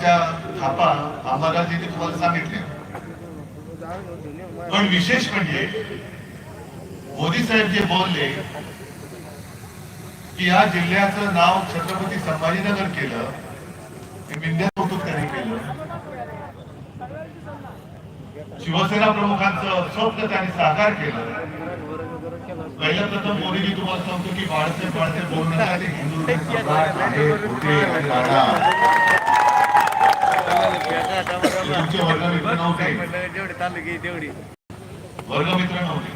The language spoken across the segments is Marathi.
त्या थापा आम्हाला तिथे तुम्हाला सांगितले. पण विशेष म्हणजे मोदी साहेब जे बोलले की या जिल्ह्याचं नाव छत्रपती संभाजीनगर केलं हे विंध्या कौतुक त्यांनी केलं? शिवसेना प्रमुखांचं स्वप्न त्यांनी साकार केलं. पहिल्या प्रथम मोदीजी तुम्हाला सांगतो की बाळासाहेब बाळासाहेब बोलण्यासाठी नका ते हिंदू तुमचे वर्गमित्र नव्हते जेवढे तालुके तेवढी. वर्गमित्र नव्हते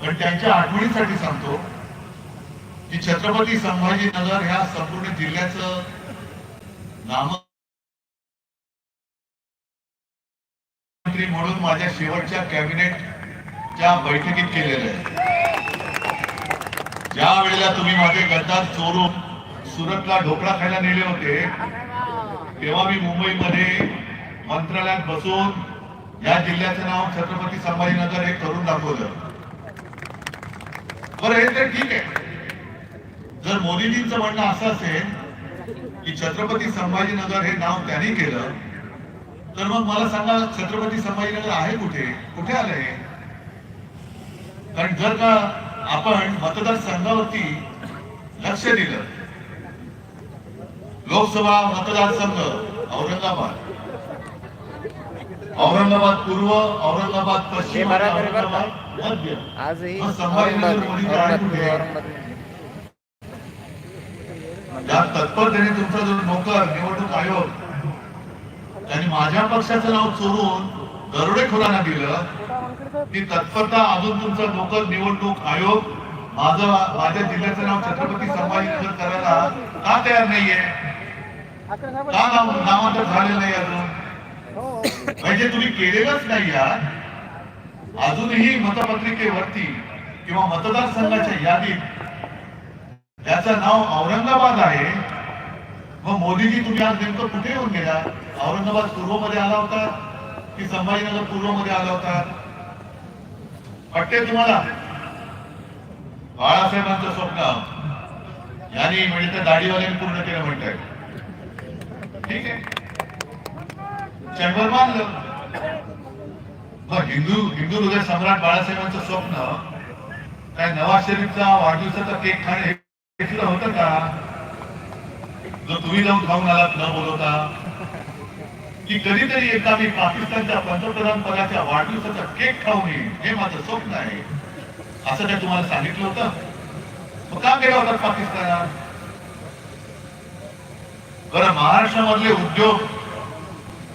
पण त्यांच्या आठवणीसाठी सांगतो की छत्रपती संभाजीनगर ह्या संपूर्ण जिल्ह्याचं नाम म्हणून माझ्या शेवटच्या कॅबिनेटच्या बैठकीत केलेलं आहे. ज्या वेळेला तुम्ही माझे गद्दार चोरून सुरतला ढोकळा खायला नेले होते तेव्हा मी मुंबईमध्ये मंत्रालयात बसून या जिल्ह्याचं नाव छत्रपती संभाजीनगर हे करून दाखवलं. बरं हे तर ठीक आहे. जर मोदीजींचं म्हणणं असं असेल की छत्रपती संभाजीनगर हे नाव त्यांनी केलं तर मग मला सांगा छत्रपती संभाजीनगर आहे कुठे? कुठे आलंय कारण जर का आपण मतदारसंघावरती लक्ष दिलं लोकसभा मतदारसंघ औरंगाबाद औरंगाबाद पूर्व औरंगाबाद हे पश्चिम मध्य. या तत्परतेने तुमचा जो नोकर निवडणूक आयोग त्यांनी माझ्या पक्षाचं नाव चोरून दरोडेखोरांना दिलं ती तत्परता अजून तुमचा नोकर निवडणूक आयोग माझं माझ्या जिल्ह्याचं नाव छत्रपती संभाजीनगर करायला का तयार नाहीये? का नाव नामांतर झालेलं नाही अजून? म्हणजे तुम्ही केलेलंच नाही यार. अजूनही मतपत्रिकेवरती किंवा मतदारसंघाच्या यादीत त्याचं नाव औरंगाबाद आहे मग मोदीजी तुम्ही आज नेमकं कुठे येऊन गेला? औरंगाबाद पूर्वमध्ये आला होता की संभाजीनगर पूर्वमध्ये आला होता? वाटते तुम्हाला? बाळासाहेबांचं स्वप्न. यांनी म्हणजे त्या दाढीवाल्यांनी पूर्ण केलं म्हणत ठीक आहे? चेंबर मानलं मग हिंदू हिंदू हृदय सम्राट बाळासाहेबांचं स्वप्न काय नवाज शरीफचा वाढदिवसाचा केक खाणे घेतलं होतं का? जो तुम्ही जाऊन खाऊन आलात न बोलवता. की कधीतरी एकदा मी पाकिस्तानच्या पंतप्रधान पदाच्या वाढदिवसाचा केक खाऊन येईन हे माझं स्वप्न आहे. असं काय तुम्हाला सांगितलं होतं? मग का गेला होता पाकिस्तानात? बरं महाराष्ट्रामधले उद्योग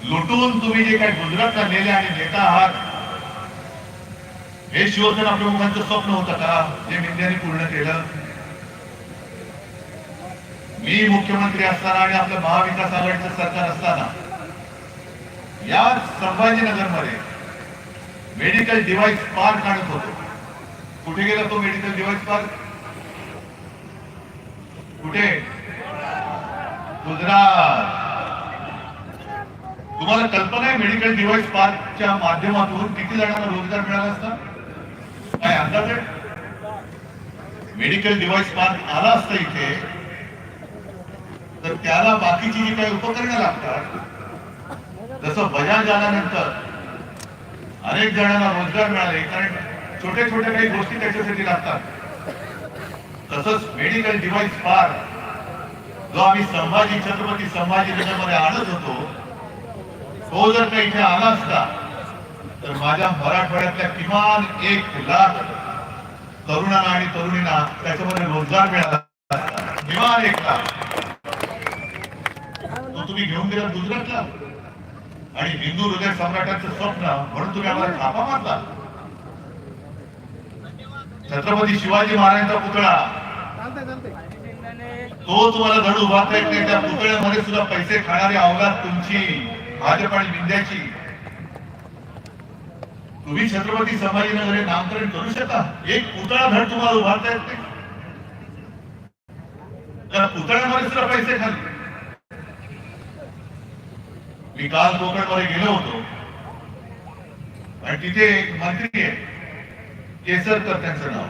लुटून तुम्ही जे काही गुजरातला नेले आणि नेता आहात हे शिवसेना प्रमुखांचं स्वप्न होतं का? जे मिंद्याने पूर्ण केलं? मी मुख्यमंत्री असताना आणि आपलं महाविकास आघाडीचं सरकार असताना या संभाजीनगरमध्ये मेडिकल डिव्हाइस पार्क आणत होतो. कुठे गेला तो मेडिकल डिव्हाइस पार्क कुठे? गुजरात. तुम्हाला कल्पना आहे मेडिकल डिव्हाइस पार्कच्या माध्यमातून किती जणांना रोजगार मिळाला असता? काय अंदाज आहे? मेडिकल डिव्हाइस पार्क आला असता इथे तर त्याला बाकीची जी काही उपकरणं लागतात जसं बजाज आल्यानंतर अनेक जणांना रोजगार मिळाले कारण छोट्या छोट्या काही गोष्टी त्याच्यासाठी लागतात. तसंच मेडिकल डिव्हाइस पार्क जो आम्ही संभाजी छत्रपती संभाजीनगरमध्ये आणत होतो तो जर काही इथे आला असता तर माझ्या मराठवाड्यातल्या किमान एक लाख तरुणांना आणि तरुणींना त्याच्यामध्ये रोजगार मिळाला किमान एक लाख. तो तुम्ही घेऊन गेला गुजरातला. आणि हिंदू हृदय सम्राटाचं स्वप्न म्हणून तुम्ही आम्हाला थापा मारला. छत्रपती शिवाजी महाराजांचा पुतळा. तो तुम्हाला धड उभारता येत नाही. त्या पुतळ्यामध्ये सुद्धा पैसे खाणारी अवलाद तुमची. भाजप आणि विंध्याची तुम्ही छत्रपती संभाजीनगर हे नामकरण करू शकता. एक पुतळा धड तुम्हाला उभारता येत नाही. त्या पुतळ्यामध्ये सुद्धा पैसे खाले. मी काल कोकणमध्ये गेलो होतो. आणि तिथे एक मंत्री आहे. केसरकर त्यांचं नाव.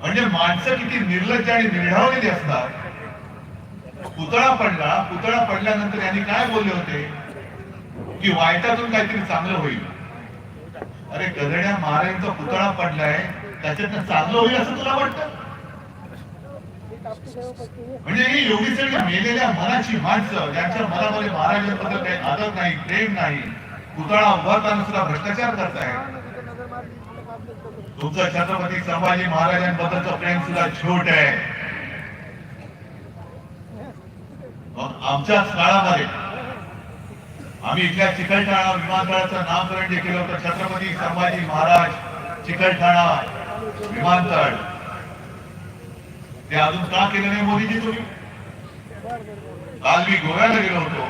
म्हणजे माणसं किती निर्लज्ज आणि निर्ढावलेली असतात. पुतळा पडला पुतळा पडल्यानंतर यांनी काय बोलले होते? की वाईटातून काहीतरी चांगलं होईल. अरे गदड्या महाराजांचा पुतळा पडलाय त्याच्यातनं चांगलं होईल असं तुला वाटतं? म्हणजे ही एवढी सगळी मेलेल्या मनाची माणसं ज्यांच्या मनामध्ये महाराजांबद्दल काही आदर नाही प्रेम नाही पुतळा उभारताना सुद्धा भ्रष्टाचार करताय तुमचं छत्रपती संभाजी महाराजांबद्दलचं प्रेम सुद्धा छोट आहे. मग आमच्याच काळामध्ये आम्ही इथल्या चिकलठाणा विमानतळाचं नामकरण जे केलं होतं छत्रपती संभाजी महाराज चिकलठाणा विमानतळ. ते अजून का केलं नाही मोदीजी तुम्ही? काल मी गोव्याला गेलो होतो.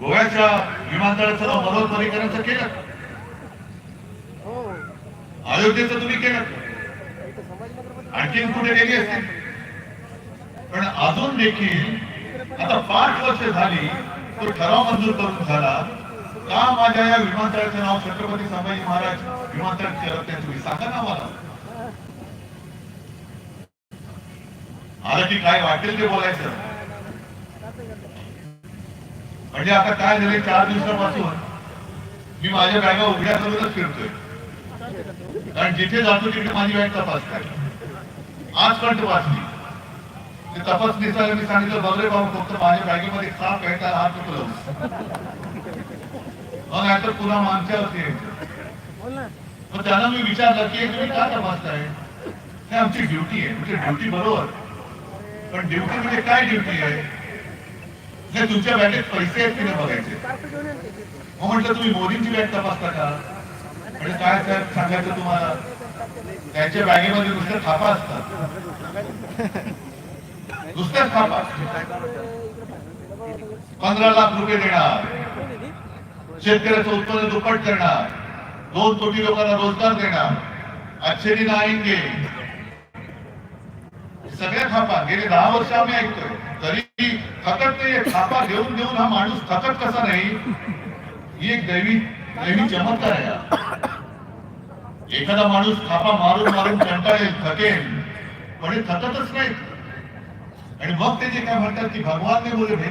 गोव्याच्या विमानतळाचं नाव परिकरांचं केलं. अयोध्येचं तुम्ही केलं. आणखीन कुठे गेली असतील? पण अजून देखील आता पाच वर्ष झाली तो ठराव मंजूर करून झाला. का माझ्या या विमानतळाचे नाव छत्रपती संभाजी महाराज विमानतळ करत नाही तुम्ही सांगा ना मला आता की काय वाटेल ते बोलायचं. म्हणजे आता काय झाले चार दिवसापासून मी माझ्या बॅगा उघड्या करूनच फिरतोय. कारण जिथे जातो तिथे माझी बॅग तपासतात आज पण वाचली. ते तपासणीचा मी सांगितलं बघले बाबा फक्त माझ्या बॅगेमध्ये साप आहे त्याला हात नको लावू. मग नाहीतर पुन्हा मागच्यावरती यायचं मग त्यांना मी विचारलं की हे तुम्ही का तपासताय? हे आमची ड्युटी आहे. म्हणजे ड्युटी बरोबर पण ड्युटी म्हणजे काय ड्युटी आहे? हे तुमच्या बॅगेत पैसे आहेत की नाही बघायचे? मग म्हटलं तुम्ही मोदींची बॅग तपासता का? म्हणजे काय साहेब सांगायचं तुम्हाला? त्यांच्या बॅगेमध्ये नुसते थापा असतात. नुसत्याच पंधरा लाख रुपये देणार. शेतकऱ्याचं उत्पन्न दुप्पट करणार. दोन कोटी लोकांना रोजगार देणार. आश्चर्य नाईंगे सगळ्या थापा. गेले दहा वर्ष आम्ही ऐकतोय. तरी थकत नाही थापा घेऊन घेऊन हा माणूस थकत कसा नाही? ही एक दैवी दैवी चमत्कार आहे हा. एखादा माणूस थापा मारून मारून कंटाळेल थकेल. पण हे थकतच नाही. आणि मग ते जे काय म्हणतात की भगवानने ने